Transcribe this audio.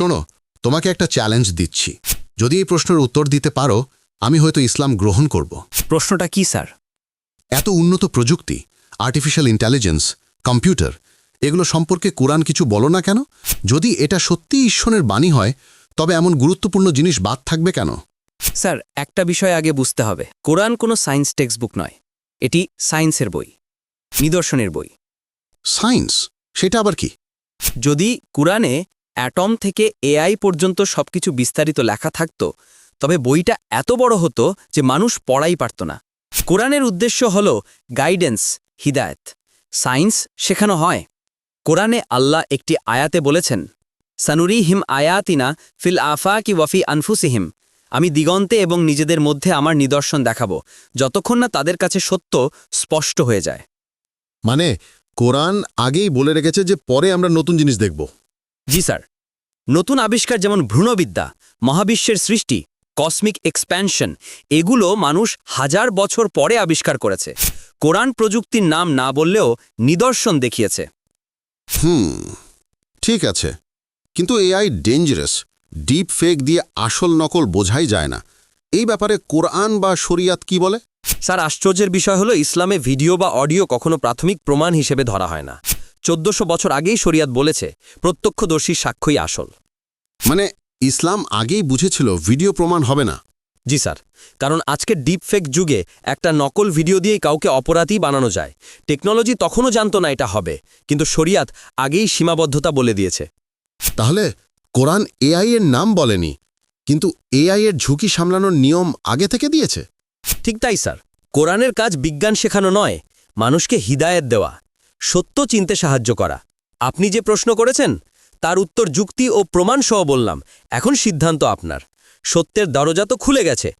শোনো তোমাকে একটা চ্যালেঞ্জ দিচ্ছি। যদি এই প্রশ্নের উত্তর দিতে পারো আমি হয়তো ইসলাম গ্রহণ করব। প্রশ্নটা কি স্যার? এত উন্নত প্রযুক্তি আর্টিফিশিয়াল ইন্টেলিজেন্স কম্পিউটার এগুলো সম্পর্কে কোরআন কিছু বলো না কেন? যদি এটা সত্যি ঈশ্বরের বাণী হয় তবে এমন গুরুত্বপূর্ণ জিনিস বাদ থাকবে কেন? স্যার একটা বিষয় আগে বুঝতে হবে। কোরআন কোনো সায়েন্স টেক্সট বুক নয়। এটি সায়েন্সের বই নিদর্শনের বই। সায়েন্স সেটা আবার কি? যদি কোরআনে অ্যাটম থেকে এআই পর্যন্ত সবকিছু বিস্তারিত লেখা থাকত, তবে বইটা এত বড় হতো যে মানুষ পড়াই পারত না। কোরআনের উদ্দেশ্য হল গাইডেন্স, হিদায়ত। সায়েন্স শেখানো হয়। কোরআনে আল্লাহ একটি আয়াতে বলেছেন সানুরি হিম আয়াতিনা ফিল আফা কি ওয়াফি আনফুসিহিম। আমি দিগন্তে এবং নিজেদের মধ্যে আমার নিদর্শন দেখাবো, যতক্ষণ না তাদের কাছে সত্য স্পষ্ট হয়ে যায়। মানে কোরআন আগেই বলে রেখেছে যে পরে আমরা নতুন জিনিস দেখব। জি স্যার। নতুন আবিষ্কার যেমন ভ্রূণবিদ্যা মহাবিশ্বের সৃষ্টি কসমিক এক্সপ্যানশন এগুলো মানুষ হাজার বছর পরে আবিষ্কার করেছে। কোরআন প্রযুক্তির নাম না বললেও নিদর্শন দেখিয়েছে। হুম ঠিক আছে। কিন্তু এআই ডেঞ্জারাস ডিপ ফেক দিয়ে আসল নকল বোঝাই যায় না। এই ব্যাপারে কোরআন বা শরিয়াত কি বলে? স্যার আশ্চর্যের বিষয় হলো ইসলামে ভিডিও বা অডিও কখনো প্রাথমিক প্রমাণ হিসেবে ধরা হয় না। চোদ্দশো বছর আগেই শরিয়াত বলেছে প্রত্যক্ষদর্শী সাক্ষ্যই আসল। মানে ইসলাম আগেই বুঝেছিল ভিডিও প্রমাণ হবে না। জি স্যার কারণ আজকের ডিপফেক যুগে একটা নকল ভিডিও দিয়েই কাউকে অপরাধী বানানো যায়। টেকনোলজি তখনও জানত না এটা হবে কিন্তু শরিয়াত আগেই সীমাবদ্ধতা বলে দিয়েছে। তাহলে কোরআন এআই এর নাম বলেনি কিন্তু এআই এর ঝুঁকি সামলানোর নিয়ম আগে থেকে দিয়েছে? ঠিক তাই স্যার কোরআনের কাজ বিজ্ঞান শেখানো নয় মানুষকে হিদায়েত দেওয়া। সত্য চিনতে সাহায্য করা। আপনি যে প্রশ্ন করেছেন, তার উত্তর যুক্তি ও প্রমাণ সহ বললাম। এখন সিদ্ধান্ত আপনার। সত্যের দরজা তো খুলে গেছে।